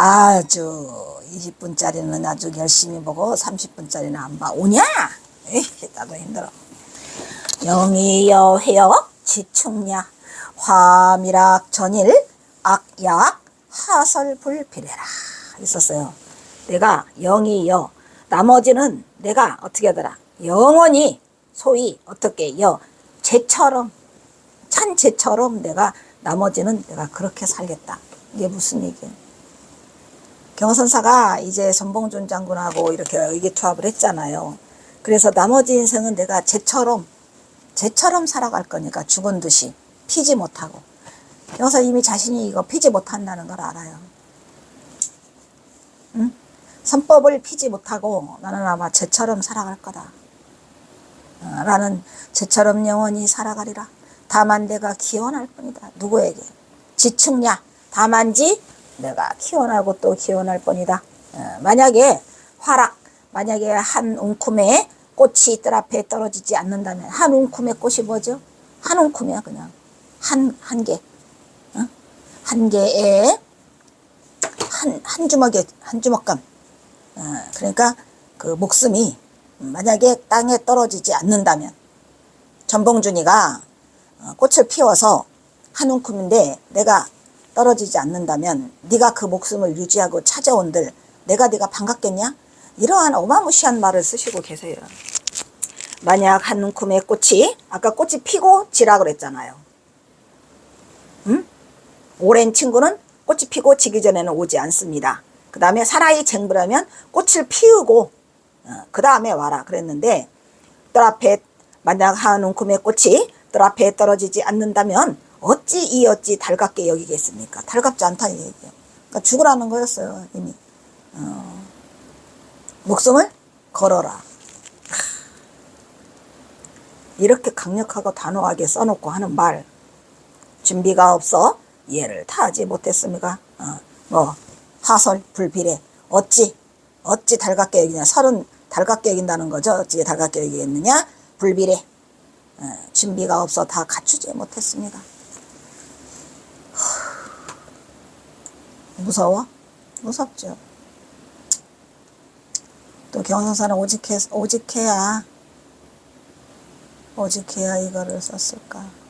아주 20분짜리는 아주 열심히 보고 30분짜리는 안 봐. 오냐? 에이, 나도 힘들어. 영이여 회역 지충냐 화미락 전일 악약 하설불비례라 있었어요. 내가 영이여 나머지는 내가 어떻게 하더라 영원히 소위 어떻게 여 재처럼 찬 재처럼 내가 나머지는 내가 그렇게 살겠다. 이게 무슨 얘기예요? 경선사가 이제 선봉준 장군하고 이렇게 의기투합을 했잖아요. 그래서 나머지 인생은 내가 쟤처럼 쟤처럼 살아갈 거니까 죽은 듯이 피지 못하고 경선 이미 자신이 이거 피지 못한다는 걸 알아요. 응? 선법을 피지 못하고 나는 아마 쟤처럼 살아갈 거다. 어, 나는 쟤처럼 영원히 살아가리라. 다만 내가 기원할 뿐이다. 누구에게? 지축냐? 다만지 내가 기원하고 또 기원할 뿐이다. 어, 만약에 화락, 만약에 한 웅큼에 꽃이 뜰 앞에 떨어지지 않는다면 한 웅큼의 꽃이 뭐죠? 한 웅큼이야 그냥 한 한 개, 어? 한 개에 한 한 주먹에 한 주먹감. 어, 그러니까 그 목숨이 만약에 땅에 떨어지지 않는다면 전봉준이가 어, 꽃을 피워서 한 웅큼인데 내가 떨어지지 않는다면 네가 그 목숨을 유지하고 찾아온들 내가 네가 반갑겠냐? 이러한 어마무시한 말을 쓰시고 계세요. 만약 한 웅큼의 꽃이 아까 꽃이 피고 지라 그랬잖아요. 응? 오랜 친구는 꽃이 피고 지기 전에는 오지 않습니다. 그 다음에 사나이 쟁부라면 꽃을 피우고 그 다음에 와라 그랬는데 뜰 앞에 만약 한 웅큼의 꽃이 뜰 앞에 떨어지지 않는다면 어찌 이 어찌 달갑게 여기겠습니까? 달갑지 않다 이 얘기예요. 그러니까 죽으라는 거였어요 이미. 어, 목숨을 걸어라. 이렇게 강력하고 단호하게 써놓고 하는 말 준비가 없어 이해를 타지 못했습니까? 어, 뭐 하설 불비례 어찌 어찌 달갑게 여기냐 설은 달갑게 여긴다는 거죠. 어찌 달갑게 여기겠느냐? 불비례 어, 준비가 없어 다 갖추지 못했습니다. 무서워? 무섭죠. 또 경영사는 오직해, 오직해야, 오직해야 이거를 썼을까.